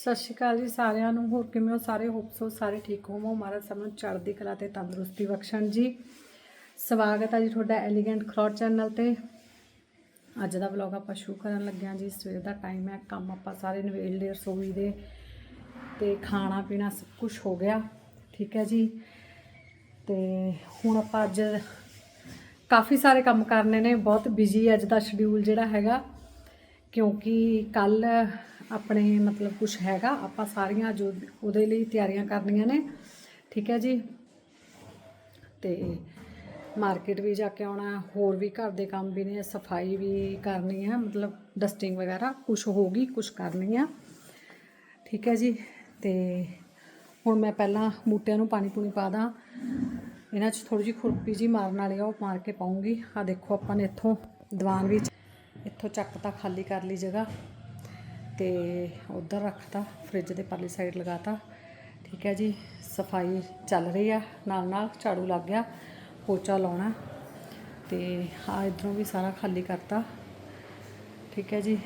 ਸਤਿ ਸ਼੍ਰੀ ਅਕਾਲ ਜੀ ਸਾਰਿਆਂ ਨੂੰ, ਹੋਰ ਕਿਵੇਂ ਹੋ? ਸਾਰੇ ਹੋਪ ਸੋ ਸਾਰੇ ਠੀਕ ਹੋਵੋ ਮਹਾਰਾਜ ਸਭ ਨੂੰ ਚੜ੍ਹਦੀ ਕਲਾ ਤੇ ਤੰਦਰੁਸਤੀ ਬਖਸ਼ਣ ਜੀ। ਸਵਾਗਤ ਹੈ ਜੀ ਤੁਹਾਡਾ ਐਲੀਗੈਂਟ ਖਰੋਟ ਚੈਨਲ ਤੇ। ਅੱਜ ਦਾ ਵਲੌਗ ਆਪਾਂ ਸ਼ੁਰੂ ਕਰਨ ਲੱਗਿਆ ਜੀ। ਸਵੇਰ ਦਾ ਟਾਈਮ ਹੈ, ਕੰਮ ਆਪਾਂ ਸਾਰੇ ਨਵੇਲ ਲਏ ਰਸੋਈ ਦੇ। ਤੇ ਖਾਣਾ ਪੀਣਾ ਸਭ ਕੁਝ ਹੋ ਗਿਆ, ਠੀਕ ਹੈ ਜੀ। ਤੇ ਹੁਣ ਆਪਾਂ ਅੱਜ ਕਾਫੀ ਸਾਰੇ ਕੰਮ ਕਰਨੇ ਨੇ। ਬਹੁਤ ਬਿਜ਼ੀ ਅੱਜ ਦਾ ਸ਼ਡਿਊਲ ਜਿਹੜਾ ਹੈਗਾ। ਕਿਉਂਕਿ ਕੱਲ ਆਪਣੇ ਮਤਲਬ ਕੁਝ ਹੈਗਾ, ਆਪਾਂ ਸਾਰੀਆਂ ਜੋ ਉਹਦੇ ਲਈ ਤਿਆਰੀਆਂ ਕਰਨੀਆਂ ਨੇ, ਠੀਕ ਹੈ ਜੀ? ਤੇ ਮਾਰਕੀਟ ਵੀ ਜਾ ਕੇ ਆਉਣਾ, ਹੋਰ ਵੀ ਘਰ ਦੇ ਕੰਮ ਵੀ ਨੇ, ਸਫ਼ਾਈ ਵੀ ਕਰਨੀ ਹੈ, ਮਤਲਬ ਡਸਟਿੰਗ ਵਗੈਰਾ ਕੁਝ ਹੋਗੀ ਕੁਝ ਕਰਨੀ ਆ, ਠੀਕ ਹੈ ਜੀ? ਤੇ ਹੁਣ ਮੈਂ ਪਹਿਲਾਂ ਬੂਟਿਆਂ ਨੂੰ ਪਾਣੀ ਪੂਣੀ ਪਾ ਦਾਂ, ਇਹਨਾਂ 'ਚ ਥੋੜੀ ਜਿਹੀ ਖੁਰਪੀ ਜੀ ਮਾਰਨ ਵਾਲੀ ਆ, ਉਹ ਮਾਰ ਕੇ ਪਾਉਂਗੀ। ਆ ਦੇਖੋ ਆਪਾਂ ਨੇ ਇੱਥੋਂ ਦੀਵਾਨ ਵਿੱਚ, ਇੱਥੋਂ ਚੱਕ ਤਾਂ ਖਾਲੀ ਕਰ ਲਈ ਜਗ੍ਹਾ। ਤੇ ਉਧਰ ਰੱਖਤਾ ਫ੍ਰਿਜ ਦੇ ਪਰਲੀ ਸਾਈਡ ਲਗਾਤਾ। ਠੀਕ ਹੈ ਜੀ, ਸਫ਼ਾਈ ਚੱਲ ਰਹੀ ਆ ਨਾਲ ਨਾਲ ਝਾੜੂ ਲੱਗ ਗਿਆ, ਪੋਚਾ ਲਾਉਣਾ। ਤੇ ਆ ਇਧਰੋਂ ਵੀ ਸਾਰਾ ਖਾਲੀ ਕਰਤਾ। ਠੀਕ ਹੈ ਜੀ।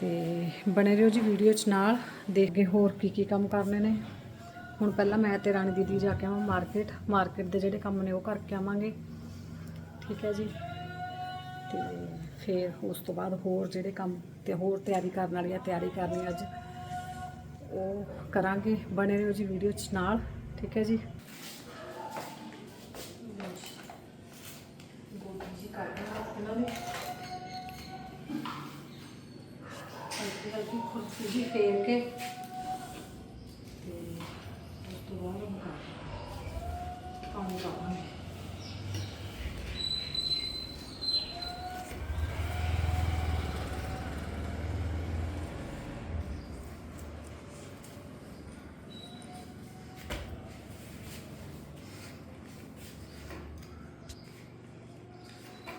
ਤੇ ਬਣੇ ਰਹੋ ਜੀ ਵੀਡੀਓ 'ਚ ਨਾਲ, ਦੇਖ ਕੇ ਹੋਰ ਕੀ ਕੀ ਕੰਮ ਕਰਨੇ ਨੇ। ਹੁਣ ਪਹਿਲਾਂ ਮੈਂ ਤੇ ਰਾਣੀ ਦੀਦੀ ਜਾ ਕੇ ਆਵਾਂ ਮਾਰਕੀਟ ਮਾਰਕੀਟ ਦੇ ਜਿਹੜੇ ਕੰਮ ਨੇ ਉਹ ਕਰਕੇ ਆਵਾਂਗੇ। ਠੀਕ ਹੈ ਜੀ। ਤੇ ਫਿਰ ਉਸ ਤੋਂ ਬਾਅਦ ਹੋਰ ਜਿਹੜੇ ਕੰਮ ਤੇ ਹੋਰ ਤਿਆਰੀ ਕਰਨ ਵਾਲੀ ਆ ਤਿਆਰੀ ਕਰਨੀ ਅੱਜ ਉਹ ਕਰਾਂਗੇ ਬਣੇ ਰਹੋ ਜੀ ਵੀਡੀਓ 'ਚ ਨਾਲ, ਠੀਕ ਹੈ ਜੀ? ਹਲਕੀ ਹਲਕੀ ਖੁਰਪੀ ਜੀ ਫੇਰ ਕੇ ਤੇ ਉਸ ਤੋਂ ਬਾਅਦ ਉਹ ਕਰ ਪਾਣੀ ਲਾਵਾਂਗੇ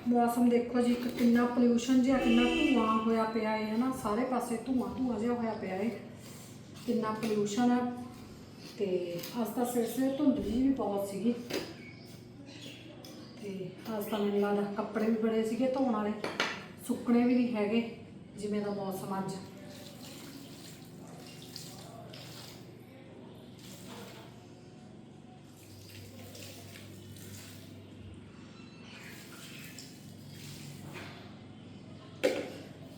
ਮੌਸਮ ਦੇਖੋ ਜੀ, ਇੱਕ ਕਿੰਨਾ ਪੋਲਿਊਸ਼ਨ ਜਿਹਾ, ਕਿੰਨਾ ਧੂਆਂ ਹੋਇਆ ਪਿਆ ਹੈ ਨਾ ਸਾਰੇ ਪਾਸੇ ਧੂਆਂ ਧੂਆਂ ਜਿਹਾ ਹੋਇਆ ਪਿਆ ਹੈ ਕਿੰਨਾ ਪੋਲਿਊਸ਼ਨ ਆ। ਤੇ ਅੱਜ ਤਾਂ ਸਿਰ ਸਿਰ ਧੁੰਦਲੀ ਵੀ ਬਹੁਤ ਸੀਗੀ। ਤੇ ਅੱਜ ਤਾਂ ਮੈਨੂੰ ਲੱਗਦਾ ਕੱਪੜੇ ਵੀ ਬੜੇ ਸੀਗੇ ਧੋਣ ਵਾਲੇ। ਸੁੱਕਣੇ ਵੀ ਨਹੀਂ ਹੈਗੇ, ਜਿਵੇਂ ਦਾ ਮੌਸਮ ਅੱਜ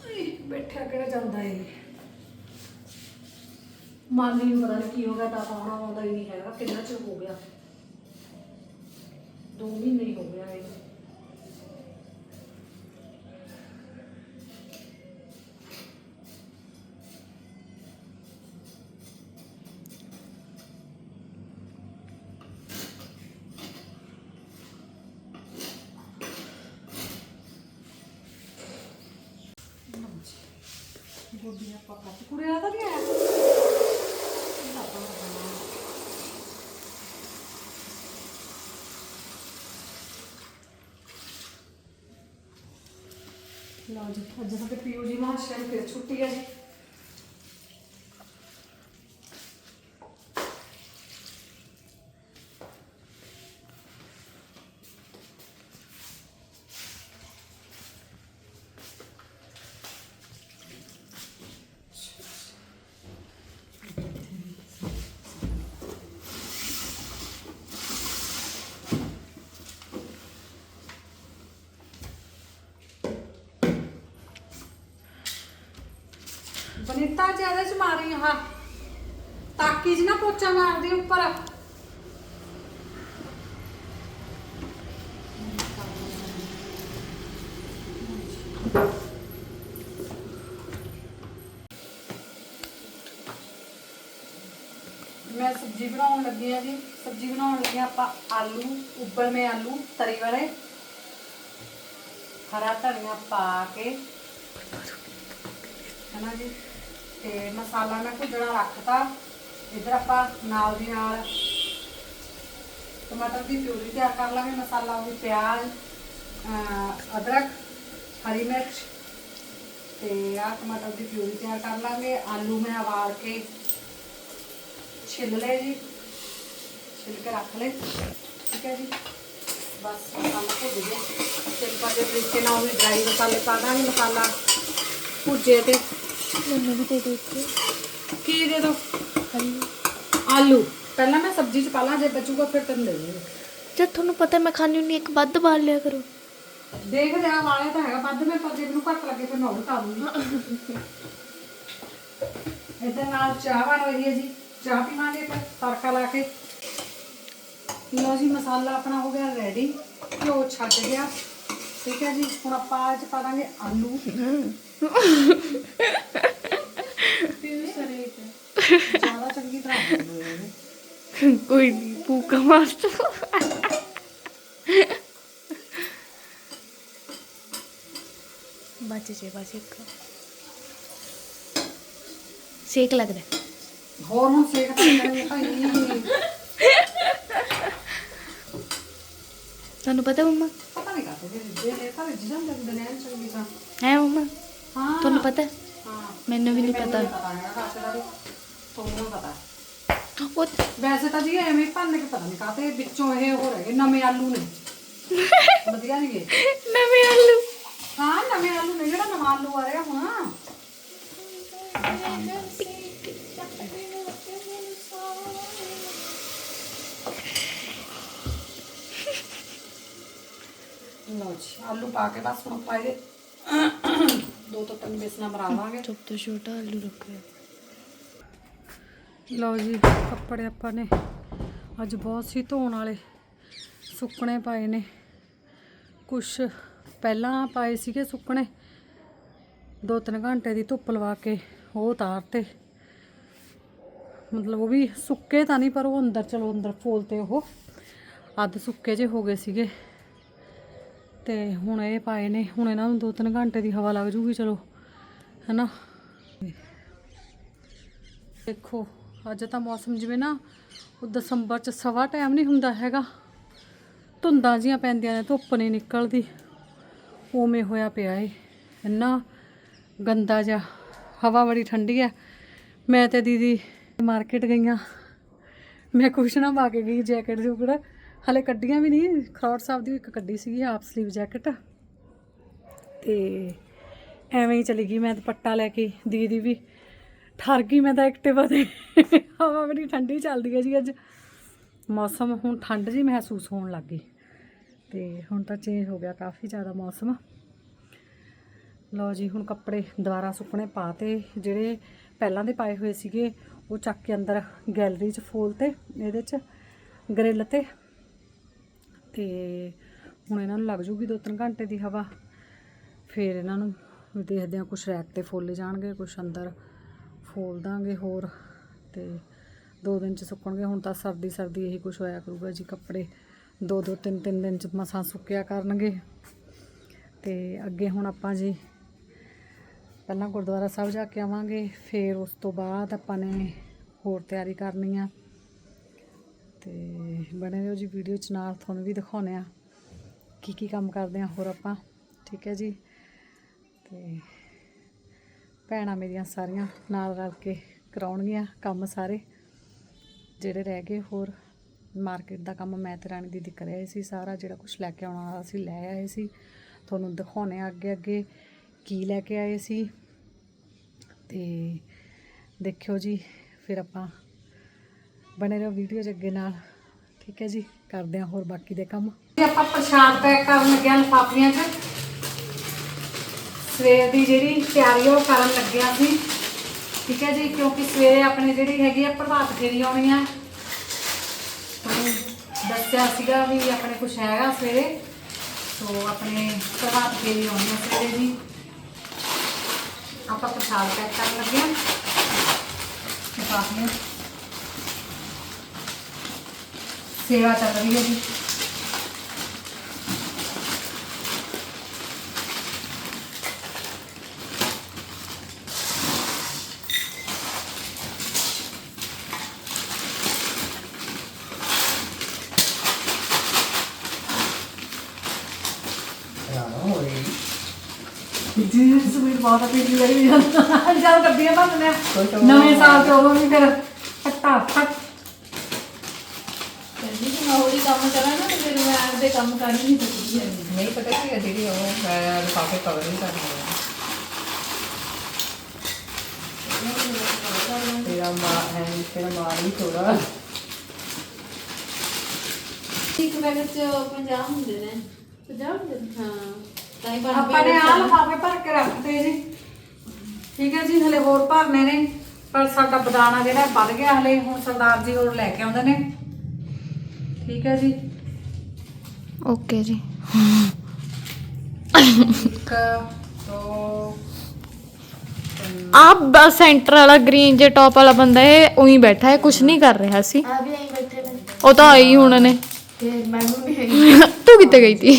ਏ, ਬੈਠਿਆ ਕਿਹੜਾ ਜਾਂਦਾ ਏ ਮਾਨੀ ਨੂੰ ਪਤਾ ਨਹੀਂ ਕੀ ਹੋ ਗਿਆ, ਤਾਂ ਆਉਣਾ ਆਉਂਦਾ ਹੀ ਨਹੀਂ ਹੈਗਾ, ਕਿੰਨਾ ਚਿਰ ਹੋ ਗਿਆ? ਦੋ ਮਹੀਨੇ ਹੀ ਹੋ ਗਿਆ ਇਹ ਗੋਡੀਆਂ ਆਪਾਂ ਕੱਟ ਕੁੜਿਆ ਤਾਂ ਨਹੀਂ ਆਇਆ ਇਹਦਾ ਆਪਾਂ ਬਣਾਉਣਾ। ਲਓ ਜੀ ਅੱਜ ਸਾਡੇ ਪੀਓ ਜੀ ਮਾਸਟਰ ਫਿਰ ਛੁੱਟੀ ਹੈ। ਜੀ ਬਨੀਤਾ ਜ਼ਿਆਦਾ ਚ ਮਾਰੀ ਹਾਂ ਤਾਕੀ ਜੀ ਨਾ ਪੋਚਾ ਮਾਰਦੀ ਉੱਪਰ। ਮੈਂ ਸਬਜ਼ੀ ਬਣਾਉਣ ਲੱਗੀ ਆ ਜੀ। ਸਬਜ਼ੀ ਬਣਾਉਣ ਲੱਗੇ ਆ ਆਪਾਂ ਆਲੂ ਉਬਲਵੇਂ ਆਲੂ, ਤਰੀ ਵਾਲੇ। ਹਰਾ ਧਨੀਆ ਪਾ ਕੇ। ਹਨਾ ਜੀ। ਤੇ ਮਸਾਲਾ ਮੈਂ ਭੁੱਜਣਾ ਰੱਖਤਾ। ਇਧਰ ਆਪਾਂ ਨਾਲ ਦੀ ਨਾਲ ਟਮਾਟਰ ਦੀ ਪਿਊਰੀ ਤਿਆਰ ਕਰ ਲਾਂਗੇ, ਮਸਾਲਾ ਉਹ ਵੀ ਪਿਆਜ਼, ਅਹ ਅਦਰਕ, ਹਰੀ ਮਿਰਚ ਤੇ ਆ ਟਮਾਟਰ ਦੀ ਪਿਊਰੀ ਤਿਆਰ ਕਰ ਲਾਂਗੇ। ਆਲੂ ਮੈਂ ਉਬਾਲ ਕੇ ਛਿੱਲ ਲਏ ਜੀ। ਛਿੱਲ ਕੇ ਰੱਖ ਲਏ। ਠੀਕ ਹੈ ਜੀ। ਬਸ ਮਸਾਲਾ ਭੁੱਜ ਗਿਆ। ਸਿੰਪਲ ਦੇ ਤਰੀਕੇ ਨਾਲ ਉਹ ਵੀ ਡਰਾਈ ਮਸਾਲੇ ਪਾ ਦਾਂਗੇ ਮਸਾਲਾ ਭੁੱਜੇ ਤੇ ਮੈਨੂੰ ਵੀ ਦੇ ਦੇ ਇੱਕ ਕੀ ਦੇ ਦੋ ਆਲੂ ਆਲੂ ਪਹਿਲਾਂ ਮੈਂ ਸਬਜ਼ੀ ਚ ਪਾ ਲਾਂ ਜੇ ਬਚੂਗਾ ਫਿਰ ਤੈਨੂੰ ਦੇ ਦੇਵਾਂਗੇ ਜਦ ਤੁਹਾਨੂੰ ਪਤਾ ਮੈਂ ਖਾਣੀ ਹੁੰਦੀ ਇੱਕ ਵੱਧ ਬਾਲ ਲਿਆ ਕਰੋ ਦੇਖਦੇ ਆ ਵਾਲੇ ਤਾਂ ਹੈਗਾ ਵੱਧ ਮੈਂ ਪਰ ਜੇ ਮੈਨੂੰ ਘੱਟ ਲੱਗੇ ਫਿਰ ਮੈਂ ਉਹ ਖਾ ਲੂੰਗੀ ਇਹਦੇ ਨਾਲ ਚਾਹ ਬਣ ਰਹੀ ਹੈ ਜੀ ਚਾਹ ਪੀਵਾਂਗੇ ਫਿਰ ਤੜਕਾ ਲਾ ਕੇ ਲਓ ਜੀ ਮਸਾਲਾ ਆਪਣਾ ਹੋ ਗਿਆ ਰੈਡੀ ਘਿਓ ਛੱਡ ਗਿਆ ਠੀਕ ਹੈ ਜੀ ਹੁਣ ਆਪਾਂ ਅੱਜ ਪਾ ਦਾਂਗੇ ਆਲੂ ਜ਼ਿਆਦਾ ਚੰਗੀ ਤਰ੍ਹਾਂ ਭੁੰਨ ਲਓ ਇਹਨੂੰ। ਕੋਈ ਨਹੀਂ ਭੂਕਾ ਮਾਰ ਤੋ ਬਚ ਜੇ ਬਸ ਇੱਕ। ਸੇਕ ਲੱਗਦਾ ਹੈ। ਹੋਰ ਹੁਣ ਸੇਕ ਤਾਂ ਕਰਾਂਗੇ ਭਾਈ ਤੁਹਾਨੂੰ ਪਤਾ ਮੰਮਾ? ਪਤਾ ਨਹੀਂ ਕਾਤੇ ਦੇ ਦੇ ਤਾਂ ਜਿਹਾਂ ਦੇ ਨੇ ਚੰਗੀ ਤਰ੍ਹਾਂ। ਹੈ ਮੰਮਾ? ਹਾਂ। ਤੁਹਾਨੂੰ ਪਤਾ? ਹੈ? ਹਾਂ ਮੈਨੂੰ ਵੀ ਨਹੀਂ ਪਤਾ ਪਤਾ ਹੈਗਾ ਕਾਸੇ ਦਾ ਵੀ ਤੁਹਾਨੂੰ ਪਤਾ। ਉਹ ਵੈਸੇ ਤਾਂ ਜੀ ਐਵੇਂ ਹੀ ਭੰਨ ਕੇ ਪਤਾ ਨਹੀਂ ਕਾਤੇ ਵਿੱਚੋਂ ਇਹ ਹੋ ਰਹੇ ਨਵੇਂ ਆਲੂ ਨੇ। ਵਧੀਆ ਨਹੀਂ ਗਏ ਨਵੇਂ ਆਲੂ। ਹਾਂ ਨਵੇਂ ਆਲੂ ਨੇ ਜਿਹੜਾ ਨਵਾਂ ਆਲੂ ਆ ਰਿਹਾ ਹੁਣ। ਲਓ ਜੀ ਆਲੂ ਪਾ ਕੇ ਬਸ ਹੁਣ ਆਪਾਂ ਇਹਦੇ ਦੋ ਤੋਂ ਤਿੰਨ ਬੇਸਣਾ ਬਰਾਵਾਂਗੇ ਸਭ ਤੋਂ ਛੋਟਾ ਆਲੂ ਰੱਖਿਆ ਲਓ ਜੀ, ਕੱਪੜੇ ਆਪਾਂ ਨੇ ਅੱਜ ਬਹੁਤ ਸੀ ਧੋਣ ਵਾਲੇ, ਸੁੱਕਣੇ ਪਾਏ ਨੇ। ਕੁਛ ਪਹਿਲਾਂ ਪਾਏ ਸੀਗੇ ਸੁੱਕਣੇ, ਦੋ ਤਿੰਨ ਘੰਟੇ ਦੀ ਧੁੱਪ ਲਵਾ ਕੇ ਉਹ ਉਤਾਰਤੇ। ਮਤਲਬ ਉਹ ਵੀ ਸੁੱਕੇ ਤਾਂ ਨਹੀਂ, ਪਰ ਉਹ ਅੰਦਰ, ਚਲੋ ਅੰਦਰ ਫੋਲਤੇ ਉਹ ਅੱਧ ਸੁੱਕੇ ਜੇ ਹੋ ਗਏ ਸੀਗੇ। ਤੇ ਹੁਣ ਇਹ ਪਾਏ ਨੇ, ਹੁਣ ਇਹਨਾਂ ਨੂੰ ਦੋ ਤਿੰਨ ਘੰਟੇ ਦੀ ਹਵਾ ਲੱਗ ਜੂਗੀ, ਚਲੋ, ਹੈਨਾ? ਦੇਖੋ ਅੱਜ ਤਾਂ ਮੌਸਮ ਜਿਵੇਂ ਨਾ, ਉਹ ਦਸੰਬਰ ਚ ਸਵਾ ਟਾਈਮ ਨਹੀਂ ਹੁੰਦਾ ਹੈਗਾ। ਧੁੰਦਾਂ ਜੀਆਂ ਪੈਂਦੀਆਂ ਨੇ, ਧੁੱਪ ਨਹੀਂ ਨਿਕਲਦੀ। ਉਵੇਂ ਹੋਇਆ ਪਿਆ ਏ। ਇੰਨਾ ਗੰਦਾ ਜਿਹਾ ਹਵਾ ਬੜੀ ਠੰਡੀ ਹੈ ਮੈਂ ਤੇ ਦੀਦੀ ਮਾਰਕੀਟ ਗਈਆਂ। ਮੈਂ ਕੁਛ ਨਾ ਪਾ ਕੇ ਗਈ ਜੈਕਟ ਜੁਕੜ ਹਲੇ ਕੱਢੀਆਂ ਵੀ ਨਹੀਂ ਖਰੋੜ ਸਾਹਿਬ ਦੀ ਇੱਕ ਕੱਢੀ ਸੀਗੀ ਹਾਫ ਸਲੀਵ ਜੈਕਟ ਤੇ ਐਵੇਂ ਹੀ ਚਲੀ ਗਈ। ਮੈਂ ਦੁਪੱਟਾ ਲੈ ਕੇ ਦੀਦੀ ਵੀ ਠਰ ਗਈ ਮੈਂ ਤਾਂ ਐਕਟਿਵਾ ਤੇ। ਹਵਾ ਬੜੀ ਠੰਡੀ ਚੱਲਦੀ ਹੈ ਜੀ ਅੱਜ। ਮੌਸਮ ਹੁਣ ਠੰਡ ਜੀ ਮਹਿਸੂਸ ਹੋਣ ਲੱਗ ਗਈ। ਤੇ ਹੁਣ ਤਾਂ ਚੇਂਜ ਹੋ ਗਿਆ ਕਾਫੀ ਜ਼ਿਆਦਾ ਮੌਸਮ। ਲਓ ਜੀ, ਹੁਣ ਕੱਪੜੇ ਦੁਬਾਰਾ ਸੁੱਕਣੇ ਪਾਤੇ ਜਿਹੜੇ ਪਹਿਲਾਂ ਦੇ ਪਾਏ ਹੋਏ ਸੀਗੇ, ਉਹ ਚੱਕ ਕੇ ਅੰਦਰ ਗੈਲਰੀ 'ਚ ਫੋਲ ਤੇ, ਇਹਦੇ 'ਚ ਗ੍ਰਿਲ ਤੇ। ਤੇ ਹੁਣ ਇਹਨਾਂ ਨੂੰ ਲੱਗ ਜੂਗੀ ਦੋ ਤਿੰਨ ਘੰਟੇ ਦੀ ਹਵਾ। ਫਿਰ ਇਹਨਾਂ ਨੂੰ ਵੀ ਦੇਖਦੇ ਹਾਂ ਕੁਛ ਰੈਕ ਤੇ ਫੋਲੇ ਜਾਣਗੇ, ਕੁਛ ਅੰਦਰ ਫੋਲ ਦਾਂਗੇ ਹੋਰ ਤੇ ਦੋ ਦਿਨ ਚ ਸੁੱਕਣਗੇ। ਹੁਣ ਤਾਂ ਸਰਦੀ ਸਰਦੀ ਇਹੀ ਕੁਛ ਹੋਇਆ ਕਰੂਗਾ ਜੀ, ਕੱਪੜੇ ਦੋ ਦੋ, ਤਿੰਨ ਤਿੰਨ ਦਿਨ ਚ ਮਸਾਂ ਸੁੱਕਿਆ ਕਰਨਗੇ। ਤੇ ਅੱਗੇ ਹੁਣ ਆਪਾਂ ਜੀ ਪਹਿਲਾਂ ਗੁਰਦੁਆਰਾ ਸਾਹਿਬ ਜਾ ਕੇ ਆਵਾਂਗੇ, ਫਿਰ ਉਸ ਤੋਂ ਬਾਅਦ ਆਪਾਂ ਨੇ ਹੋਰ ਤਿਆਰੀ ਕਰਨੀ ਆ। ਤੇ ਬਣੇ ਰਹੋ ਜੀ ਵੀਡੀਓ ਚ, ਨਾਲ ਤੁਹਾਨੂੰ ਵੀ ਦਿਖਾਉਣੇ ਆ ਕੀ ਕੀ ਕੰਮ ਕਰਦੇ ਆ ਹੋਰ ਆਪਾਂ। ਠੀਕ ਹੈ ਜੀ। ਤੇ ਭੈਣਾਂ ਮੇਰੀਆਂ ਸਾਰੀਆਂ ਨਾਲ ਰਲ ਕੇ ਕਰਾਉਣਗੀਆਂ ਕੰਮ ਸਾਰੇ। ਜਿਹੜੇ ਰਹਿ ਗਏ, ਹੋਰ ਮਾਰਕੀਟ ਦਾ ਕੰਮ ਮੈਂ ਤੇ ਰਾਣੀ ਦੀਦੀ ਕਰਿਆ ਸੀ ਸਾਰਾ, ਜਿਹੜਾ ਕੁਝ ਲੈ ਕੇ ਆਉਣਾ ਵਾਲਾ ਸੀ ਲੈ ਆਏ ਸੀ। ਤੁਹਾਨੂੰ ਦਿਖਾਉਣੇ ਆ ਅੱਗੇ ਅੱਗੇ ਕੀ ਲੈ ਕੇ ਆਏ ਸੀ। ਤੇ ਦੇਖਿਓ ਜੀ, ਫਿਰ ਆਪਾਂ ਬਣੇ ਰਹੋ ਵੀਡੀਓ 'ਚ ਅੱਗੇ ਨਾਲ। ਠੀਕ ਹੈ ਜੀ, ਕਰਦੇ ਹਾਂ ਹੋਰ ਬਾਕੀ ਦੇ ਕੰਮ। ਆਪਾਂ ਪ੍ਰਸ਼ਾਦ ਪੈਕ ਕਰਨ ਲੱਗਿਆ ਲਿਫਾਫੀਆਂ 'ਚ। ਸਵੇਰ ਦੀ ਜਿਹੜੀ ਤਿਆਰੀ ਉਹ ਕਰਨ ਲੱਗਿਆ ਸੀ। ਠੀਕ ਹੈ ਜੀ, ਕਿਉਂਕਿ ਸਵੇਰੇ ਆਪਣੇ ਜਿਹੜੀ ਹੈਗੀ ਆ ਪ੍ਰਭਾਤ ਫੇਰੀ ਆਉਣੀ ਆ। ਦੱਸਿਆ ਸੀਗਾ ਵੀ ਆਪਣੇ ਕੁਛ ਹੈਗਾ ਸਵੇਰੇ। ਸੋ ਆਪਣੇ ਪ੍ਰਭਾਤ ਫੇਰੀ ਆਉਣੀ ਆ ਸਵੇਰੇ ਜੀ। ਆਪਾਂ ਪ੍ਰਸ਼ਾਦ ਪੈਕ ਕਰਨ ਲੱਗੇ ਆ। ਲਿਫਾਫੀਆਂ ਸੇਵਾ ਚੱਲ ਰਹੀ ਹੈ ਜੀ। ਜੀ ਸਵੀਟ ਬਹੁਤ ਪਿਛਲੀ ਵਾਰੀ ਵੀ ਜਦ ਡੱਬੀਆਂ ਭੰਨਦੇ ਆ। ਨਵੇਂ ਸਾਲ ਤੋਂ ਉਦੋਂ ਵੀ ਫਿਰ ਫਟਾਫਟ ਕਹਿੰਦੀ ਕਿ ਮੈਂ ਉਹਦੀ ਕੰਮ ਕਰਾਂ ਨਾ ਤੇ ਫਿਰ ਮੈਂ ਆਪਦੇ ਕੰਮ ਕਰ ਹੀ ਨਹੀਂ ਸਕਦੀ ਹੈਗੀ। ਨਹੀਂ ਪਤਾ ਕੀ ਹੈ ਜਿਹੜੀ ਉਹ ਮੈਂ ਲਿਫਾਫੇ ਕਵਰ ਨਹੀਂ ਕਰਨੀ ਹੈ ਤੇਰਾ ਮਾਂ ਹੈ ਤੇਰਾ ਮਾਂ ਨਹੀਂ ਥੋੜਾ ਇੱਕ ਪੈਕਟ ਚ 50 ਹੁੰਦੇ ਨੇ। 50 ਹੁੰਦੇ ਨੇ? ਹਾਂ। ਆਪਾਂ ਨੇ ਆਹ ਲਿਫਾਫੇ ਭਰ ਕੇ ਰੱਖਤੇ ਜੀ। ਠੀਕ ਹੈ ਜੀ ਹਲੇ ਹੋਰ ਭਰਨੇ ਨੇ ਪਰ ਸਾਡਾ ਬਦਾਨਾ ਜਿਹੜਾ ਵੱਧ ਗਿਆ ਹਲੇ ਹੁਣ ਸਰਦਾਰ ਜੀ ਹੋਰ ਲੈ ਕੇ ਆਉਂਦੇ ਨੇ। ਠੀਕ ਹੈ ਜੀ। ਓਕੇ ਜੀ। ਇੱਕ ਦੋ ਆ ਸੈਂਟਰ ਵਾਲਾ ਗ੍ਰੀਨ ਜੇ ਟੌਪ ਵਾਲਾ ਬੰਦਾ ਇਹ ਉਹੀ ਬੈਠਾ ਹੈ ਕੁਝ ਨਹੀਂ ਕਰ ਰਿਹਾ ਸੀ। ਆ ਵੀ ਆਈ ਬੈਠੇ ਨੇ। ਉਹ ਤਾਂ ਆਈ ਹੁਣ ਨੇ। ਤੇ ਮੈਨੂੰ ਨਹੀਂ ਤੂੰ ਕਿੱਥੇ ਗਈ ਤੀ?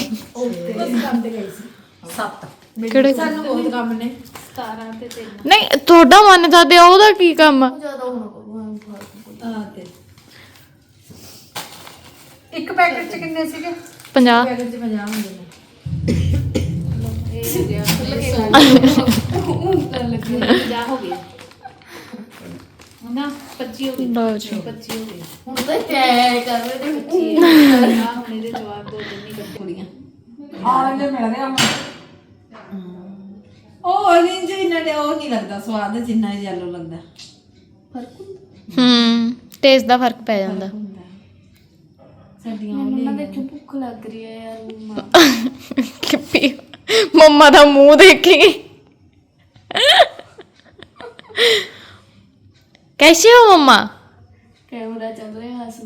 ਸੱਤ। ਕਿਹੜੇ ਸਾਨੂੰ ਬਹੁਤ ਕੰਮ ਨੇ। 17 ਤੇ 3 ਨਹੀਂ ਤੁਹਾਡਾ ਮਨ ਤਾਂ ਤੇ ਉਹਦਾ ਕੀ ਕੰਮ ਆ? ਜ਼ਿਆਦਾ ਹੁਣ ਆ ਤੇ। ਇੱਕ ਪੈਕੇਟ ਚ ਕਿੰਨੇ ਸੀਗੇ? 50 ਪੈਕਟ ਚ 50 ਹੁੰਦੇ ਨੇ। ਇਹ ਹੋ ਗਿਆ ਲੱਗੇ ਲੱਗੇ ਜਾ ਹੋ ਗਿਆ ਨਾ 25 ਹੋ ਗਏ। ਲਓ ਜੀ। 25 ਹੋ ਗਏ। ਹੁਣ ਤਾਂ ਕਿਆ ਕਰ ਰਹੇ ਨੇ। 25 ਆ ਉਹ orange ਇਹਨਾਂ ਨੇ ਉਹ ਨਹੀਂ ਲੱਗਦਾ? ਸਵਾਦ ਜਿੰਨਾ ਯੈਲੋ ਲੱਗਦਾ। ਫ਼ਰਕ ਹੁੰਦਾ। ਹੂੰ ਟੇਸਟ ਦਾ ਫ਼ਰਕ ਪੈ ਜਾਂਦਾ। ਸਾਡੀਆਂ ਮੈਨੂੰ ਨਾ ਦੇਖੋ ਭੁੱਖ ਲੱਗ ਰਹੀ ਹੈ ਯਾਰ ਮੰਮਾ। ਕਿੱਪੀ ਮੰਮਾ ਦਾ ਮੂੰਹ ਦੇਖੀ। ਕੈਸੇ ਹੋ ਮੰਮਾ? ਕੈਮਰਾ ਚੱਲ ਰਿਹਾ ਹੱਸ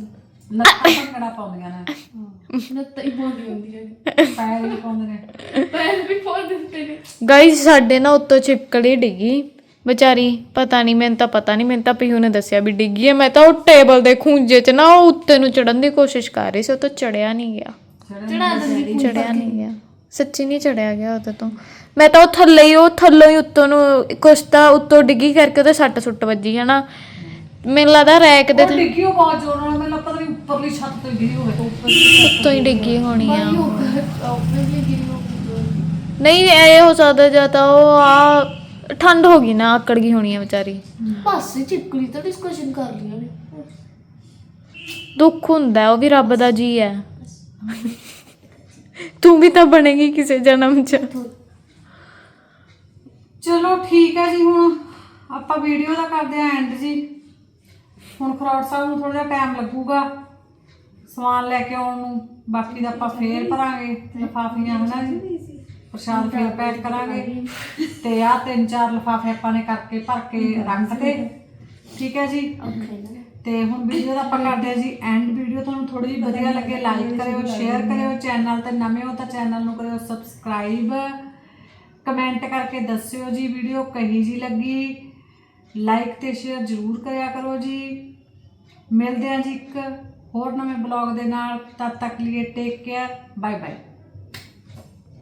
ਲੱਤਾਂ ਭੰਗੜਾ ਪਾਉਂਦੀਆਂ ਨੇ। ਨੱਤਾ ਹੀ ਬੋਲਦੀ ਹੁੰਦੀ ਹੈ ਪੈਰ ਵੀ ਪਾਉਂਦੇ ਨੇ ਪੈਰ ਵੀ ਫੋੜ ਦਿੰਦੇ ਨੇ ਗਾਈਸ ਸਾਡੇ ਨਾ ਉੱਤੋਂ ਚਿਪਕਲੀ ਡਿੱਗੀ। ਵਿਚਾਰੀ ਪਤਾ ਨਹੀਂ ਮੈਨੂੰ ਤਾਂ ਪਤਾ ਨਹੀਂ ਮੈਨੂੰ ਤਾਂ ਪੀਹੂ ਨੇ ਦੱਸਿਆ ਵੀ ਡਿੱਗੀ ਹੈ। ਮੈਂ ਤਾਂ ਉਹ ਟੇਬਲ ਦੇ ਖੂੰਜੇ 'ਚ ਨਾ ਉਹ ਉੱਤੇ ਨੂੰ ਚੜਨ ਦੀ ਕੋਸ਼ਿਸ਼ ਕਰ ਰਹੀ ਸੀ ਉਹ ਤੋਂ ਚੜਿਆ ਨਹੀਂ ਗਿਆ। ਚੜਾ ਦਿੰਦੀ ਚੜਿਆ ਨਹੀਂ ਗਿਆ। ਸੱਚੀ ਨਹੀਂ ਚੜਿਆ ਗਿਆ ਉਹਦੇ ਤੋਂ। ਮੈਂ ਤਾਂ ਉਹ ਥੱਲੇ ਹੀ ਉਹ ਥੱਲੋਂ ਹੀ ਉੱਤੋਂ ਨੂੰ ਕੁਛ ਤਾਂ ਉੱਤੋਂ ਡਿੱਗੀ ਕਰਕੇ ਉਹਦੇ ਸੱਟ ਸੁੱਟ ਵੱਜੀ ਹੈ ਨਾ ਮੈਨੂੰ ਲੱਗਦਾ ਰੈਕ ਦੇ ਉਹ ਡਿੱਗੀ ਉਹ ਬਹੁਤ ਜ਼ੋਰ ਨਾਲ ਉੱਪਰਲੀ ਛੱਤ ਤੋਂ ਗਿਰੀ ਹੋਵੇ ਤਾਂ ਉੱਪਰ ਉੱਤੋਂ ਹੀ ਡਿੱਗੀ ਹੋਣੀ ਆ। ਆਫਿਸਲੀ ਗਿਰੀ ਹੋ ਗਈ ਨਹੀਂ ਇਹ ਹੋ ਸਕਦਾ ਜਾਂ ਤਾਂ ਉਹ ਆ ਠੰਡ ਹੋ ਗਈ ਨਾ ਆਕੜ ਗਈ ਹੋਣੀ ਆ ਵਿਚਾਰੀ। ਪਾਸੇ ਚਿਪਕਲੀ ਤਾਂ ਡਿਸਕਸ਼ਨ ਕਰ ਲਿਆ ਨੇ। ਦੁੱਖ ਹੁੰਦਾ ਉਹ ਵੀ ਰੱਬ ਦਾ ਜੀ ਹੈ ਤੂੰ ਵੀ ਤਾਂ ਬਣੇਗੀ ਕਿਸੇ ਜਨਮ 'ਚ। ਚਲੋ ਠੀਕ ਹੈ ਜੀ ਹੁਣ ਆਪਾਂ ਵੀਡੀਓ ਦਾ ਕਰਦੇ ਆਂ ਐਂਡ ਜੀ। ਹੁਣ ਖਰੌੜ ਸਾਹਿਬ ਨੂੰ ਥੋੜਾ ਜਿਹਾ ਟਾਈਮ ਲੱਗੂਗਾ। ਸਮਾਨ ਲੈ ਕੇ ਆਉਣ ਨੂੰ ਬਾਕੀ ਦਾ ਆਪਾਂ ਫੇਰ ਭਰਾਂਗੇ ਲਿਫਾਫੀਆਂ ਹਨਾ ਜੀ? ਪ੍ਰਸ਼ਾਦ ਫੇਰ ਪੈਕ ਕਰਾਂਗੇ। ਤੇ ਆਹ ਤਿੰਨ ਚਾਰ ਲਿਫਾਫੇ ਆਪਾਂ ਨੇ ਕਰਕੇ ਭਰ ਕੇ ਰੱਖਤੇ ਠੀਕ ਹੈ। ਜੀ? ਤੇ ਹੁਣ ਵੀਡੀਓ ਦਾ ਆਪਾਂ ਕਰਦੇ ਹਾਂ ਜੀ ਐਂਡ ਵੀਡੀਓ ਤੁਹਾਨੂੰ ਥੋੜੀ ਜਿਹੀ ਵਧੀਆ ਲੱਗੇ ਲਾਈਕ ਕਰਿਓ ਸ਼ੇਅਰ ਕਰਿਓ ਚੈਨਲ ਤੇ ਨਵੇਂ ਹੋ ਤਾਂ ਚੈਨਲ ਨੂੰ ਕਰਿਓ ਸਬਸਕ੍ਰਾਈਬ ਕਮੈਂਟ ਕਰਕੇ ਦੱਸਿਓ ਜੀ ਵੀਡੀਓ ਕਹੀ ਜੀ ਲੱਗੀ। ਲਾਈਕ ਤੇ ਸ਼ੇਅਰ ਜ਼ਰੂਰ ਕਰਿਆ ਕਰੋ ਜੀ। ਮਿਲਦੇ ਹਾਂ ਜੀ ਇੱਕ ਹੋਰ ਨਵੇਂ ਬਲੌਗ ਦੇ ਨਾਲ ਤਦ ਤੱਕ ਲਈ ਟੇਕ ਕੇਅਰ ਬਾਏ ਬਾਏ।